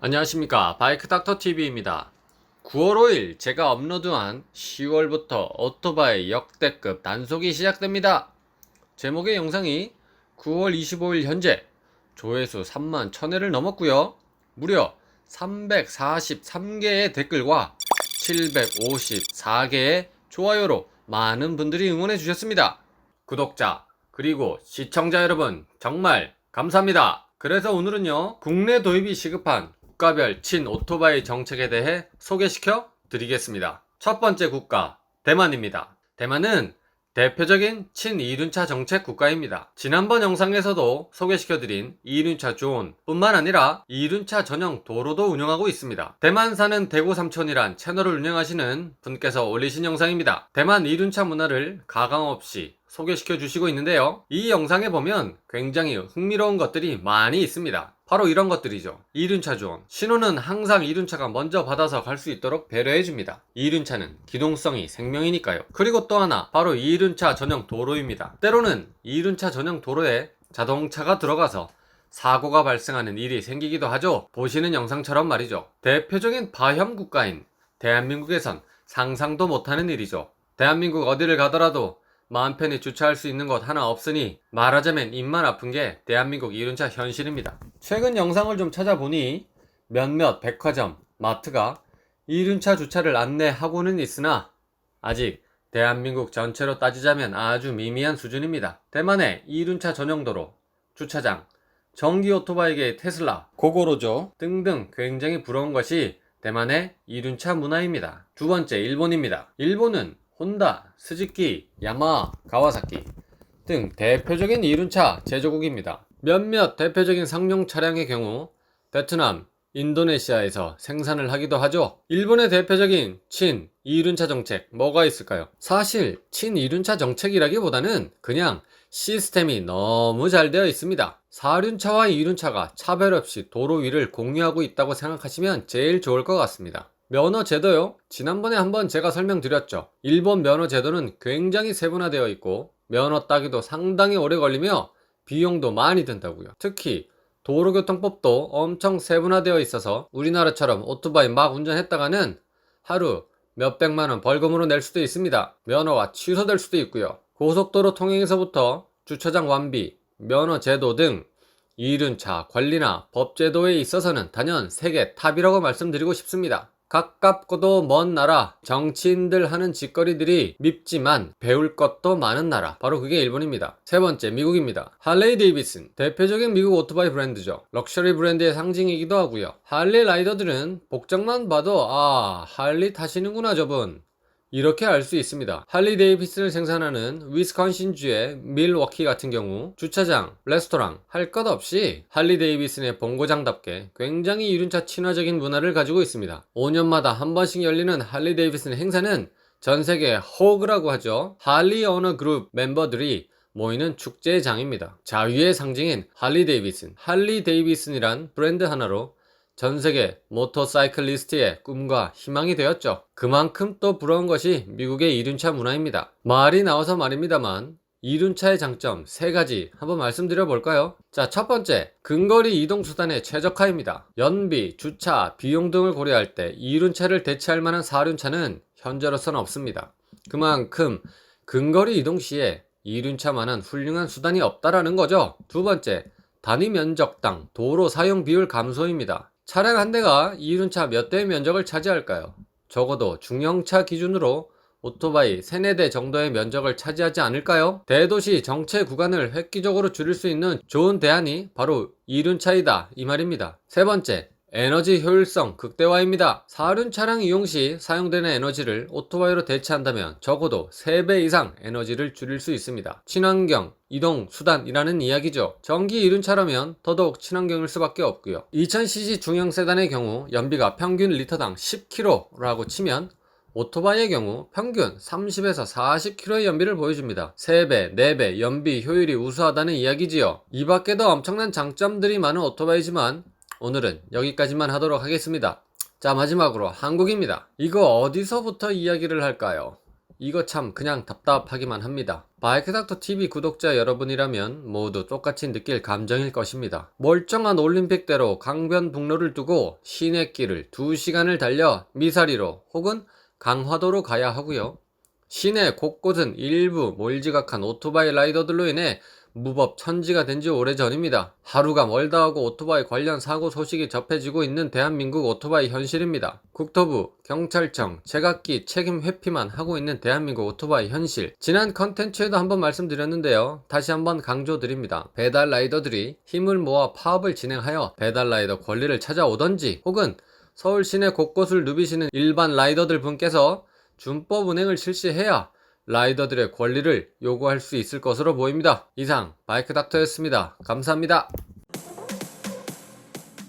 안녕하십니까. 바이크 닥터TV입니다. 9월 5일 제가 업로드한 10월부터 오토바이 역대급 단속이 시작됩니다. 제목의 영상이 9월 25일 현재 조회수 3만 1000회를 넘었고요. 무려 343개의 댓글과 754개의 좋아요로 많은 분들이 응원해 주셨습니다. 구독자 그리고 시청자 여러분 정말 감사합니다. 그래서 오늘은요 국내 도입이 시급한 국가별 친 오토바이 정책에 대해 소개시켜 드리겠습니다. 첫 번째 국가 대만입니다. 대만은 대표적인 친 이륜차 정책 국가입니다. 지난번 영상에서도 소개시켜드린 이륜차 존 뿐만 아니라 이륜차 전용 도로도 운영하고 있습니다. 대만 사는 대구 삼촌이란 채널을 운영하시는 분께서 올리신 영상입니다. 대만 이륜차 문화를 가감 없이 소개시켜 주시고 있는데요. 이 영상에 보면 굉장히 흥미로운 것들이 많이 있습니다. 바로 이런 것들이죠. 이륜차 존. 신호는 항상 이륜차가 먼저 받아서 갈 수 있도록 배려해 줍니다. 이륜차는 기동성이 생명이니까요. 그리고 또 하나, 바로 이륜차 전용 도로입니다. 때로는 이륜차 전용 도로에 자동차가 들어가서 사고가 발생하는 일이 생기기도 하죠. 보시는 영상처럼 말이죠. 대표적인 바혐 국가인 대한민국에선 상상도 못하는 일이죠. 대한민국 어디를 가더라도 마음 편히 주차할 수 있는 곳 하나 없으니 말하자면 입만 아픈 게 대한민국 이륜차 현실입니다. 최근 영상을 좀 찾아보니 몇몇 백화점, 마트가 이륜차 주차를 안내하고는 있으나 아직 대한민국 전체로 따지자면 아주 미미한 수준입니다. 대만의 이륜차 전용도로, 주차장, 전기 오토바이계 테슬라, 고고로죠 등등 굉장히 부러운 것이 대만의 이륜차 문화입니다. 두 번째 일본입니다. 일본은 혼다, 스즈키, 야마, 가와사키 등 대표적인 이륜차 제조국입니다. 몇몇 대표적인 상용 차량의 경우 베트남, 인도네시아에서 생산을 하기도 하죠. 일본의 대표적인 친 이륜차 정책 뭐가 있을까요? 사실 친 이륜차 정책이라기보다는 그냥 시스템이 너무 잘 되어 있습니다. 4륜차와 2륜차가 차별 없이 도로 위를 공유하고 있다고 생각하시면 제일 좋을 것 같습니다. 면허 제도요? 지난번에 한번 제가 설명드렸죠. 일본 면허 제도는 굉장히 세분화되어 있고 면허 따기도 상당히 오래 걸리며 비용도 많이 든다고요. 특히 도로교통법도 엄청 세분화되어 있어서 우리나라처럼 오토바이 막 운전했다가는 하루 몇백만 원 벌금으로 낼 수도 있습니다. 면허가 취소될 수도 있고요. 고속도로 통행에서부터 주차장 완비, 면허 제도 등 이륜차 관리나 법 제도에 있어서는 단연 세계 탑이라고 말씀드리고 싶습니다. 가깝고도 먼 나라, 정치인들 하는 짓거리들이 밉지만 배울 것도 많은 나라. 바로 그게 일본입니다. 세 번째, 미국입니다. 할레이 데이비슨. 대표적인 미국 오토바이 브랜드죠. 럭셔리 브랜드의 상징이기도 하고요. 할리 라이더들은 복장만 봐도 아, 할리 타시는구나 저분. 이렇게 알 수 있습니다. 할리 데이비슨을 생산하는 위스콘신주의 밀워키 같은 경우 주차장, 레스토랑 할 것 없이 할리 데이비슨의 본고장답게 굉장히 이륜차 친화적인 문화를 가지고 있습니다. 5년마다 한 번씩 열리는 할리 데이비슨 행사는 전 세계 호그라고 하죠. 할리 어너 그룹 멤버들이 모이는 축제의 장입니다. 자유의 상징인 할리 데이비슨. 할리 데이비슨이란 브랜드 하나로 전 세계 모터사이클리스트의 꿈과 희망이 되었죠. 그만큼 또 부러운 것이 미국의 이륜차 문화입니다. 말이 나와서 말입니다만 이륜차의 장점 세 가지 한번 말씀드려 볼까요? 자, 첫 번째, 근거리 이동 수단의 최적화입니다. 연비, 주차, 비용 등을 고려할 때 이륜차를 대체할 만한 사륜차는 현재로서는 없습니다. 그만큼 근거리 이동 시에 이륜차만한 훌륭한 수단이 없다라는 거죠. 두 번째, 단위 면적당 도로 사용 비율 감소입니다. 차량 한 대가 이륜차 몇 대의 면적을 차지할까요? 적어도 중형차 기준으로 오토바이 3, 4대 정도의 면적을 차지하지 않을까요? 대도시 정체 구간을 획기적으로 줄일 수 있는 좋은 대안이 바로 이륜차이다 이 말입니다. 세 번째, 에너지 효율성 극대화입니다. 4륜 차량 이용 시 사용되는 에너지를 오토바이로 대체한다면 적어도 3배 이상 에너지를 줄일 수 있습니다. 친환경 이동 수단이라는 이야기죠. 전기 이륜차라면 더더욱 친환경일 수밖에 없고요. 2000cc 중형 세단의 경우 연비가 평균 리터당 10km라고 치면 오토바이의 경우 평균 30에서 40km의 연비를 보여줍니다. 3배, 4배 연비 효율이 우수하다는 이야기지요. 이 밖에도 엄청난 장점들이 많은 오토바이지만 오늘은 여기까지만 하도록 하겠습니다. 자, 마지막으로 한국입니다. 이거 어디서부터 이야기를 할까요? 이거 참 그냥 답답하기만 합니다. 바이크닥터 TV 구독자 여러분이라면 모두 똑같이 느낄 감정일 것입니다. 멀쩡한 올림픽대로 강변북로를 두고 시내길을 2시간을 달려 미사리로 혹은 강화도로 가야 하고요. 시내 곳곳은 일부 몰지각한 오토바이 라이더들로 인해 무법 천지가 된 지 오래전입니다. 하루가 멀다 하고 오토바이 관련 사고 소식이 접해지고 있는 대한민국 오토바이 현실입니다. 국토부, 경찰청, 제각기 책임 회피만 하고 있는 대한민국 오토바이 현실. 지난 컨텐츠에도 한번 말씀드렸는데요. 다시 한번 강조드립니다. 배달 라이더들이 힘을 모아 파업을 진행하여 배달 라이더 권리를 찾아오던지 혹은 서울 시내 곳곳을 누비시는 일반 라이더들 분께서 준법 운행을 실시해야 라이더들의 권리를 요구할 수 있을 것으로 보입니다. 이상 바이크 닥터였습니다. 감사합니다.